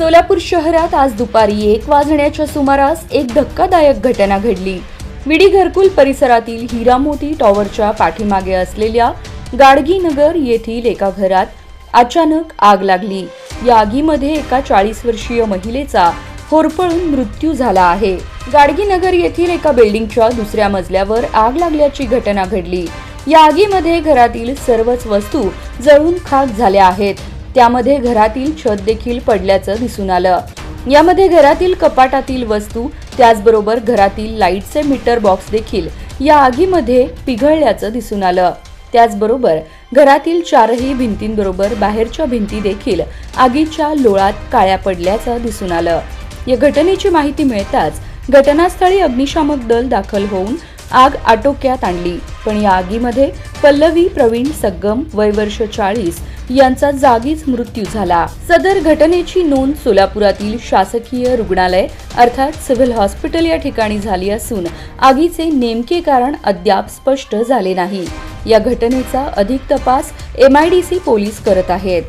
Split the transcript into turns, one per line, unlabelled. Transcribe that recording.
सोलापूर शहरात आज दुपारी एक वाजण्याच्या सुमारास एक धक्कादायक घटना घडली. विडी घरकुल परिसरातील हिरामोती टॉवरच्या पाठीमागे असलेल्या गाडगीनगर येथील एका घरात अचानक आग लागली. या आगीमध्ये एका चाळीस वर्षीय महिलेचा होरपळून मृत्यू झाला आहे. गाडगीनगर येथील एका बिल्डिंगच्या दुसऱ्या मजल्यावर आग लागल्याची घटना घडली. या आगीमध्ये घरातील सर्वच वस्तू जळून खाक झाल्या आहेत. त्यामध्ये घरातील छत देखील पडल्याचं दिसून आलं. यामध्ये घरातील कपाटातील वस्तू त्याचबरोबर घरातील लाईटचे मीटर बॉक्स देखील या आगीमध्ये पिघळल्याचं दिसून आलं. त्याचबरोबर घरातील चारही भिंतींबरोबर बाहेरच्या भिंती देखील आगीच्या लोळात काळ्या पडल्याचं दिसून आलं. या घटनेची माहिती मिळताच घटनास्थळी अग्निशामक दल दाखल होऊन आग आटोक्यात आणली. पण या आगीमध्ये पल्लवी प्रवीण सग्गम वय वर्ष चाळीस यांचा जागीच मृत्यू झाला. सदर घटनेची नोंद सोलापुरातील शासकीय रुग्णालय अर्थात सिव्हिल हॉस्पिटल या ठिकाणी झाली असून आगीचे नेमके कारण अद्याप स्पष्ट झाले नाही. या घटनेचा अधिक तपास एमआयडीसी पोलीस करत आहेत.